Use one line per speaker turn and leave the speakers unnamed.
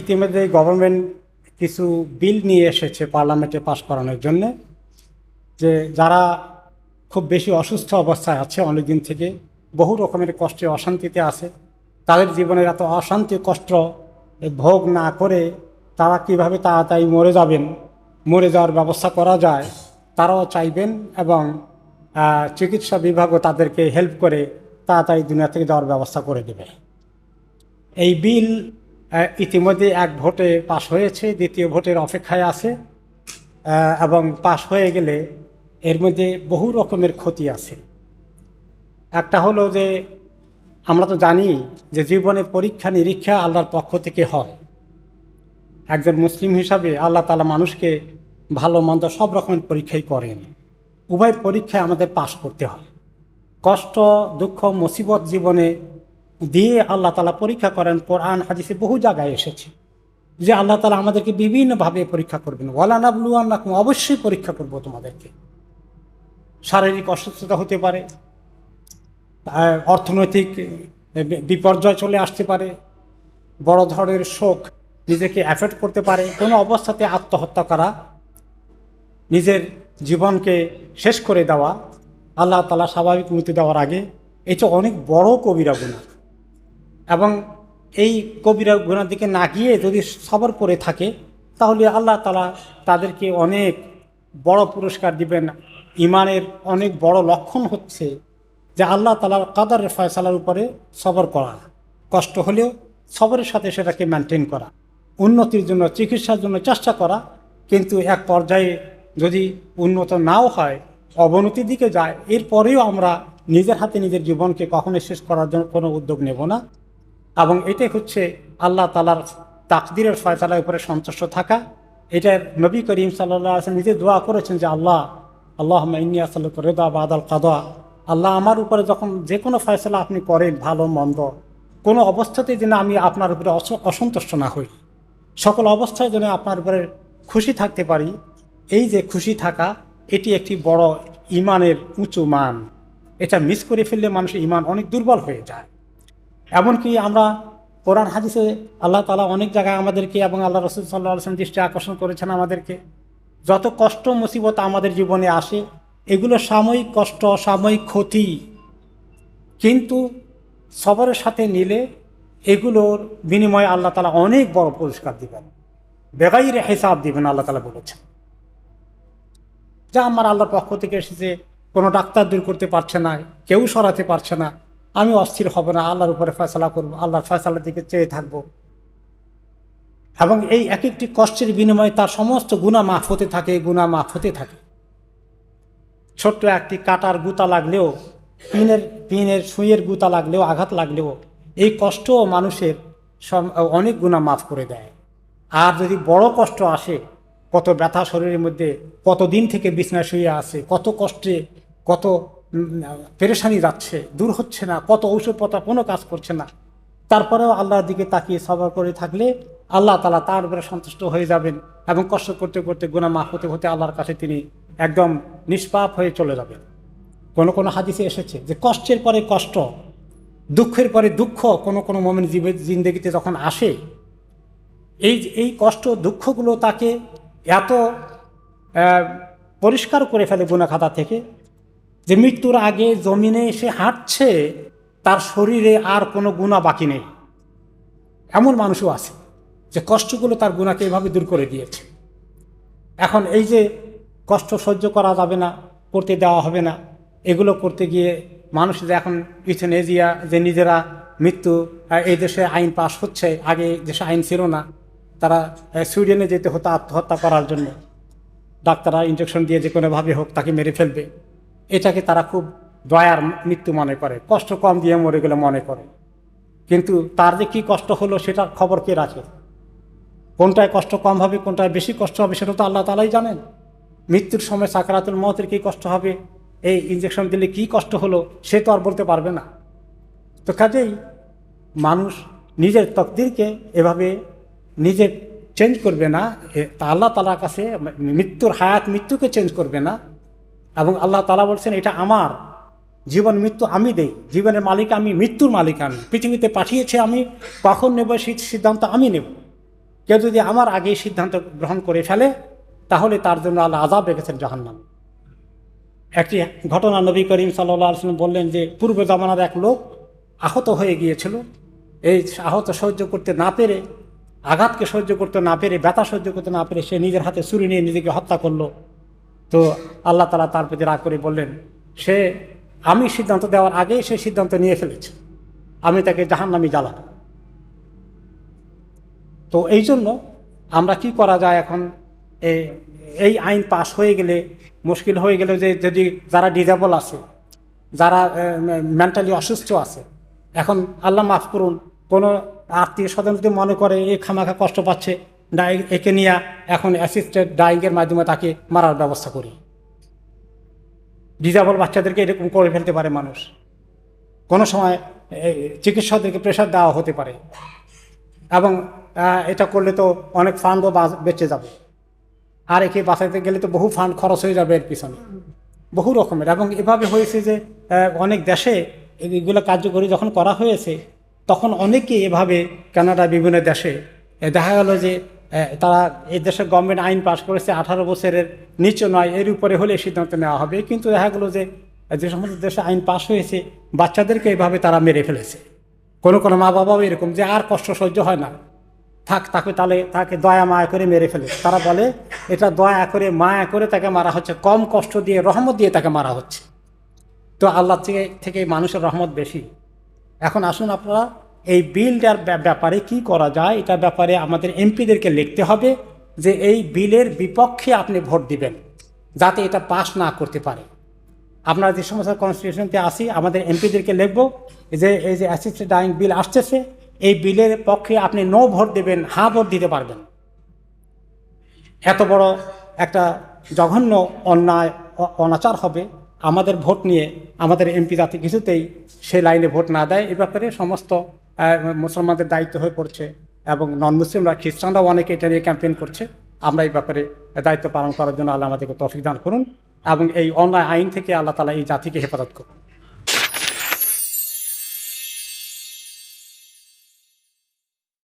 ইতিমধ্যে গভর্নমেন্ট কিছু বিল নিয়ে এসেছে পার্লামেন্টে পাশ করানোর জন্য, যে যারা খুব বেশি অসুস্থ অবস্থায় আছে অনেক দিন থেকে, বহু রকমের কষ্টে অশান্তিতে আছে, তাদের জীবনের এত অশান্তি কষ্ট ভোগ না করে তারা কীভাবে তাড়াতাড়ি মরে যাবেন, মরে যাওয়ার ব্যবস্থা করা যায়, তারাও চাইবেন এবং চিকিৎসা বিভাগও তাদেরকে হেল্প করে তাড়াতাড়ি দুনিয়া থেকে যাওয়ার ব্যবস্থা করে দেবে। এই বিল ইতিমধ্যে এক ভোটে পাশ হয়েছে, দ্বিতীয় ভোটের অপেক্ষায় আছে এবং পাশ হয়ে গেলে এর মধ্যে বহু রকমের ক্ষতি আছে। একটা হলো যে, আমরা তো জানি যে জীবনে পরীক্ষা নিরীক্ষা আল্লাহর পক্ষ থেকে হয়। একজন মুসলিম হিসাবে আল্লাহ তালা মানুষকে ভালো, মন্দ সব রকমের পরীক্ষাই করেন। উভয় পরীক্ষায় আমাদের পাশ করতে হয়। কষ্ট, দুঃখ, মুসিবত জীবনে দিয়ে আল্লাহ তালা পরীক্ষা করেন, কোরআন, হাদিসে বহু জায়গায় এসেছে যে আল্লাহ তালা আমাদেরকে বিভিন্নভাবে পরীক্ষা করবেন। ওয়ালানাবলু আল্লাহ অবশ্যই পরীক্ষা করব তোমাদেরকে। শারীরিক অসুস্থতা হতে পারে অর্থনৈতিক বিপর্যয় চলে আসতে পারে, বড় ধরনের শোক নিজেকে অ্যাফেক্ট করতে পারে, কোনো অবস্থাতে আত্মহত্যা করা, নিজের জীবনকে শেষ করে দেওয়া, আল্লাহ তালা স্বাভাবিক মৃত্যু দেওয়ার আগে এটা অনেক বড় কবিরা গুণা এবং এই কবিরা গুণার দিকে না গিয়ে যদি সবর করে থাকে, তাহলে আল্লাহ তালা তাদেরকে অনেক বড় পুরস্কার দিবেন। ইমানের অনেক বড় লক্ষণ হচ্ছে যে আল্লাহ তালার কাদারের ফয়সালার উপরে সবর করা। কষ্ট হলেও সবরের সাথে সেটাকে মেনটেন করা। উন্নতির জন্য, চিকিৎসার জন্য চেষ্টা করা। কিন্তু এক পর্যায়ে যদি উন্নত নাও হয়, অবনতির দিকে যায়, এরপরেও আমরা নিজের হাতে নিজের জীবনকে কখনোই শেষ করার জন্য কোনো উদ্যোগ নেব না। এবং এটাই হচ্ছে আল্লাহ তালার তাকদিরের ফয়সালার উপরে সন্তুষ্ট থাকা। এটা নবী করিম সাল্লাহ আসলাম নিজে দোয়া করেছেন যে, আল্লাহ আল্লাহ সাল্লাহ রেদা বাদাল কাদা। আল্লাহ আমার উপরে যখন যে কোনো ফয়সলা আপনি করেন, ভালো, মন্দ, কোনো অবস্থাতেই যেন আমি আপনার উপরে অসন্তুষ্ট না হই। সকল অবস্থায় যেন আপনার উপরে খুশি থাকতে পারি। এই যে খুশি থাকা, এটি একটি বড় ইমানের উঁচু মান। এটা মিস করে ফেললে মানুষের ইমান অনেক দুর্বল হয়ে যায়। এমনকি আমরা কোরআন, হাদিসে আল্লাহ তালা অনেক জায়গায় আমাদেরকে এবং আল্লাহ রসুল সাল্লাহ আসলাম দৃষ্টি আকর্ষণ করেছেন আমাদেরকে। যত কষ্ট, মুসিবত আমাদের জীবনে আসে, এগুলো সাময়িক কষ্ট, সাময়িক ক্ষতি। কিন্তু সবরের সাথে নিলে এগুলোর বিনিময়ে আল্লাহ তালা অনেক বড় পুরস্কার দিবেন। বেগাইরে হিসাব দিবেন আল্লাহ তালা বলেছেন। যা আমার আল্লাহর পক্ষ থেকে এসেছে, কোনো ডাক্তার দূর করতে পারছে না, কেউ সরাতে পারছে না। আমি অস্থির হব না, আল্লাহর উপরে ফয়সলা করব, আল্লাহর ফয়সালার দিকে চেয়ে থাকব। এবং এই এক একটি কষ্টের বিনিময়ে তার সমস্ত গুণা মাফ হতে থাকে গুণা মাফ হতে থাকে। ছোট্ট একটি কাটার গুতা লাগলেও, পিনের পিনের সুইয়ের গুতা লাগলেও, আঘাত লাগলেও, এই কষ্টও মানুষের অনেক গুণা মাফ করে দেয়। আর যদি বড় কষ্ট আসে, কত ব্যথা শরীরের মধ্যে, কত দিন থেকে বিছনায় শুয়ে আছে, কত কষ্টে, কত পেরেশানি যাচ্ছে, দূর হচ্ছে না, কত ঔষধপত্র কোনো কাজ করছে না। তারপরেও আল্লাহর দিকে তাকিয়ে সবর করে থাকলে আল্লাহ তালা তার উপরে সন্তুষ্ট হয়ে যাবেন এবং কষ্ট করতে করতে গুণা মাফ হতে হতে আল্লাহর কাছে তিনি একদম নিষ্পাপ হয়ে চলে যাবেন। কোনো কোনো হাদিসে এসেছে যে কষ্টের পরে কষ্ট, দুঃখের পরে দুঃখ, কোনো কোনো মোমেন জীবের জিন্দগিতে যখন আসে, এই এই কষ্ট, দুঃখগুলো তাকে এত পরিষ্কার করে ফেলে গুণাখাতা থেকে যে মৃত্যুর আগে জমিনে এসে হাঁটছে, তার শরীরে আর কোনো গুণা বাকি নেই। এমন মানুষও আছে যে কষ্টগুলো তার গুণাকে এভাবে দূর করে দিয়েছে। এখন এই যে কষ্ট সহ্য করা যাবে না, করতে দেওয়া হবে না, এগুলো করতে গিয়ে মানুষ যে এখন ইউথেনেজিয়া যে নিজেরা মৃত্যু এই দেশে আইন পাশ হচ্ছে, আগে দেশে আইন ছিল না, তারা সুইডেনে যেতে হতো আত্মহত্যা করার জন্য। ডাক্তাররা ইঞ্জেকশন দিয়ে যে কোনোভাবে হোক তাকে মেরে ফেলবে। এটাকে তারা খুব দয়ার মৃত্যু মনে করে, কষ্ট কম দিয়ে মরে গেলে মনে করে। কিন্তু তার যে কী কষ্ট হলো সেটার খবর কে রাখে? কোনটায় কষ্ট কম হবে, কোনটায় বেশি কষ্ট হবে সেটা তো আল্লাহ তালাই জানেন। মৃত্যুর সময় সাকারাতুল মতের কী কষ্ট হবে? এই ইঞ্জেকশন দিলে কী কষ্ট হলো সে তো আর বলতে পারবে না। তো কাজেই মানুষ নিজের তকদিরকে এভাবে নিজে চেঞ্জ করবে না তা আল্লাহ তালার কাছে মৃত্যুর হায়াত মৃত্যুকে চেঞ্জ করবে না। এবং আল্লাহ তালা বলছেন, এটা আমার। জীবন মৃত্যু আমি দেই। জীবনের মালিক আমি, মৃত্যুর মালিক আমি। পৃথিবীতে পাঠিয়েছে আমি, কখন নেব সেই সিদ্ধান্ত আমি নেব। কেউ যদি আমার আগেই সিদ্ধান্ত গ্রহণ করে ফেলে, তাহলে তার জন্য আল্লাহ আজাব রেখেছেন জাহান্নাম। একটি ঘটনা নবী করিম সাল্লাহ আলসালাম বললেন যে, পূর্ব জামানার এক লোক আহত হয়ে গিয়েছিল। এই আহত সহ্য করতে না পেরে, আঘাতকে সহ্য করতে না পেরে, ব্যথা সহ্য করতে না পেরে সে নিজের হাতে ছুরি নিয়ে নিজেকে হত্যা করল। তো আল্লাহ তালা তার প্রতি রাগ করে বললেন, সে আমি সিদ্ধান্ত দেওয়ার আগেই সে সিদ্ধান্ত নিয়ে ফেলেছে। আমি তাকে জাহান্নামি জ্বালাবো। তো এই জন্য আমরা কি করা যায় এখন? এই আইন পাশ হয়ে গেলে, মুশকিল হয়ে গেলে যে যদি যারা ডিজেবল আছে, যারা মেন্টালি অসুস্থ আছে, এখন আল্লাহ মাফ করুন, কোনো আত্মীয় স্বজন যদি মনে করে, এ খামাখা কষ্ট পাচ্ছে ডাই একে নিয়ে এখন অ্যাসিস্টেড ডাইংয়ের মাধ্যমে তাকে মারার ব্যবস্থা করি। ডিজাবল বাচ্চাদেরকে এরকম করে ফেলতে পারে মানুষ। কোনো সময় চিকিৎসকদেরকে প্রেশার দেওয়া হতে পারে। এবং এটা করলে তো অনেক ফান্ডও বেঁচে যাবে। আর একে বাঁচাইতে গেলে তো বহু ফান্ড খরচ হয়ে যাবে এর পিছনে। বহু রকমের। এবং এভাবে হয়েছে যে অনেক দেশে এগুলো কার্যকরী যখন করা হয়েছে, তখন অনেকে এভাবে কানাডা বিভিন্ন দেশে দেখা গেল যে তারা এই দেশের গভর্নমেন্ট আইন পাশ করেছে, আঠারো বছরের নিচে নয়, এর উপরে হলে সিদ্ধান্ত নেওয়া হবে। কিন্তু দেখা গেলো যে যে সমস্ত দেশে আইন পাশ হয়েছে, বাচ্চাদেরকে এভাবে তারা মেরে ফেলেছে। কোনো কোনো মা বাবাও এরকম যে, আর কষ্ট সহ্য হয় না। থাক, তাকে তাহলে তাকে দয়া, মায়া করে মেরে ফেলে তারা বলে, এটা দয়া করে, মায়া করে তাকে মারা হচ্ছে। কম কষ্ট দিয়ে, রহমত দিয়ে তাকে মারা হচ্ছে। তো আল্লাহ থেকে থেকে মানুষের রহমত বেশি। এখন আসুন আপনারা এই বিলটার ব্যাপারে কি করা যায়? এটার ব্যাপারে আমাদের এমপিদেরকে লিখতে হবে যে এই বিলের বিপক্ষে আপনি ভোট দিবেন, যাতে এটা পাশ না করতে পারে। আপনারা যে সমস্ত কনস্টিটিউশনতে আসি আমাদের এমপিদেরকে লিখব যে এই যে অ্যাসিস্টেড ডাইং বিল আসতেছে, এই বিলের পক্ষে আপনি নো ভোট দেবেন হ্যাঁ ভোট দিতে পারবেন। এত বড় একটা জঘন্য অন্যায় অনাচার হবে, আমাদের ভোট নিয়ে আমাদের এমপি যাতে কিছুতেই সে লাইনে ভোট না দেয়, এ ব্যাপারে সমস্ত মুসলমানদের দায়িত্ব হয়ে পড়ছে এবং নন মুসলিমরা খ্রিস্টানরাও অনেকে এটা নিয়ে ক্যাম্পেইন করছে। আমরা এই ব্যাপারে দায়িত্ব পালন করার জন্য আল্লাহ আমাদেরকে তফিক দান করুন এবং এই অনলাইন আইন থেকে আল্লাহ তালা এই জাতিকে হেফাজত করুন।